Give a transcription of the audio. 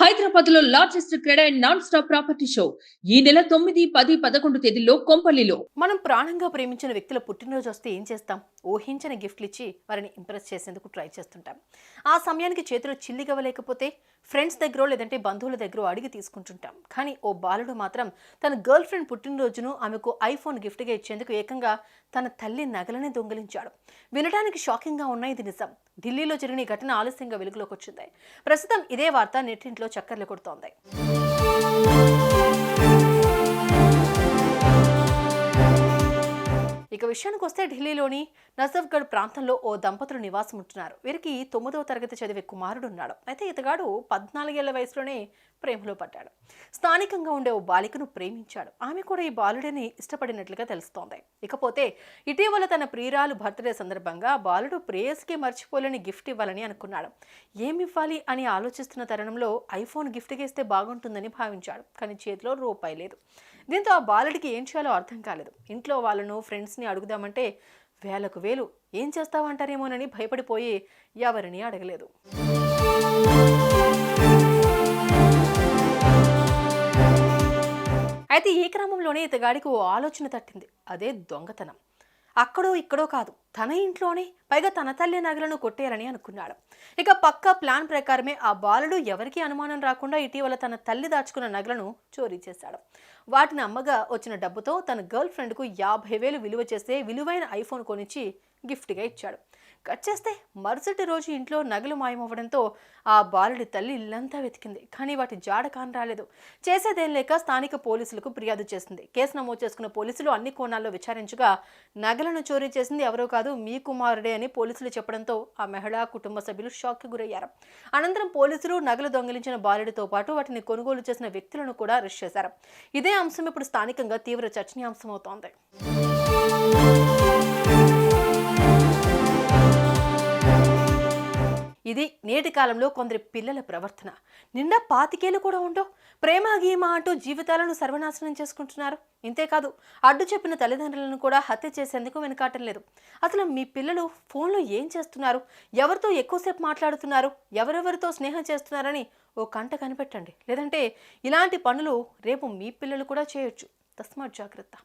హైదరాబాద్లో largest cred and non stop property show. ఈ నెల తొమ్మిది పది పదకొండు తేదీల్లో కొంపల్లిలో. మనం ప్రాణంగా ప్రేమించిన వ్యక్తుల పుట్టినరోజు వస్తే ఏం చేస్తాం? ఊహించిన గిఫ్ట్లు ఇచ్చి వారిని ఇంప్రెస్ చేసేందుకు ట్రై చేస్తుంటాం. ఆ సమయానికి చేతిలో చిల్లిగవ్వలేకపోతే ఫ్రెండ్స్ దగ్గర లేదంటే బంధువుల దగ్గర అడిగి తీసుకుంటుంటాం. కానీ ఓ బాలుడు మాత్రం తన గర్ల్ ఫ్రెండ్ పుట్టినరోజును ఆమెకు ఐఫోన్ గిఫ్ట్గా ఇచ్చేందుకు ఏకంగా తన తల్లి నగలనే దొంగిలించాడు. వినడానికి షాకింగ్గా ఉన్న ఇది నిజం. ఢిల్లీలో జరిగిన ఘటన ఆలస్యంగా వెలుగులోకి వచ్చింది. ప్రస్తుతం ఇదే వార్త నెట్టింట్లో చక్కర్లు కొడుతోంది. విషయానికి వస్తే ఢిల్లీలోని నజఫ్గఢ్ ప్రాంతంలో ఓ దంపతులు నివాసం ఉంటున్నారు వీరికి తొమ్మిదవ తరగతి చదివే కుమారుడు ఉన్నాడు అయితే ఇతగాడు పద్నాలుగేళ్ళ వయసులోనే ప్రేమలో పడ్డాడు. స్థానికంగా ఉండే ఓ బాలికను ప్రేమించాడు. ఆమె కూడా ఈ బాలుడిని ఇష్టపడినట్లుగా తెలుస్తోంది. ఇకపోతే ఇటీవల తన ప్రియురాలు బర్త్డే సందర్భంగా బాలుడు ప్రేయస్కి మర్చిపోలేని గిఫ్ట్ ఇవ్వాలని అనుకున్నాడు. ఏమివ్వాలి అని ఆలోచిస్తున్న తరుణంలో ఐఫోన్ గిఫ్ట్గా ఇస్తే బాగుంటుందని భావించాడు. కానీ చేతిలో రూపాయి లేదు. దీంతో ఆ బాలుడికి ఏం చేయాలో అర్థం కాలేదు. ఇంట్లో వాళ్ళను ఫ్రెండ్స్ని అడుగుదామంటే వేలకు వేలు ఏం చేస్తావంటారేమోనని భయపడిపోయి ఎవరిని అడగలేదు. అయితే ఈ క్రమంలోనే ఇతగాడికి ఓ ఆలోచన తట్టింది. అదే దొంగతనం. అక్కడో ఇక్కడో కాదు తన ఇంట్లోనే పైగా తన తల్లి నగలను కొట్టేయాలని అనుకున్నాడు. ఇక పక్క ప్లాన్ ప్రకారమే ఆ బాలుడు ఎవరికీ అనుమానం రాకుండా ఇటీవల తన తల్లి దాచుకున్న నగలను చోరీ చేశాడు. వాటిని అమ్మగా వచ్చిన డబ్బుతో తన గర్ల్ ఫ్రెండ్కు యాభై వేలు విలువ చేసే విలువైన ఐఫోన్ కొనిచ్చి గిఫ్ట్గా ఇచ్చాడు. కట్ చేస్తే మరుసటి రోజు ఇంట్లో నగలు మాయమవ్వడంతో ఆ బాలుడి తల్లి ఇల్లంతా వెతికింది. కానీ వాటి జాడ కాని రాలేదు. చేసేదేం లేక స్థానిక పోలీసులకు ఫిర్యాదు చేసింది. కేసు నమోదు చేసుకున్న పోలీసులు అన్ని కోణాల్లో విచారించగా నగలను చోరీ చేసింది ఎవరో కాదు మీ కుమారుడే అని పోలీసులు చెప్పడంతో ఆ మహిళా కుటుంబ సభ్యులు షాక్కి గురయ్యారు. అనంతరం పోలీసులు నగలు దొంగిలించిన బాలుడితో పాటు వాటిని కొనుగోలు చేసిన వ్యక్తులను కూడా అరెస్ట్ చేశారు. ఇదే అంశం ఇప్పుడు స్థానికంగా తీవ్ర చర్చనీయాంశం అవుతోంది ఇది నేటి కాలంలో కొందరి పిల్లల ప్రవర్తన. నిండా పాతికేలు కూడా ఉండవు. ప్రేమ గీమ అంటూ జీవితాలను సర్వనాశనం చేసుకుంటున్నారు. ఇంతేకాదు అడ్డు చెప్పిన తల్లిదండ్రులను కూడా హత్య చేసేందుకు వెనుకాటం లేదు. అసలు మీ పిల్లలు ఫోన్లో ఏం చేస్తున్నారు? ఎవరితో ఎక్కువసేపు మాట్లాడుతున్నారు? ఎవరెవరితో స్నేహం చేస్తున్నారని ఓ కంట కనిపెట్టండి. లేదంటే ఇలాంటి పనులు రేపు మీ పిల్లలు కూడా చేయొచ్చు. తస్మాత్ జాగ్రత్త.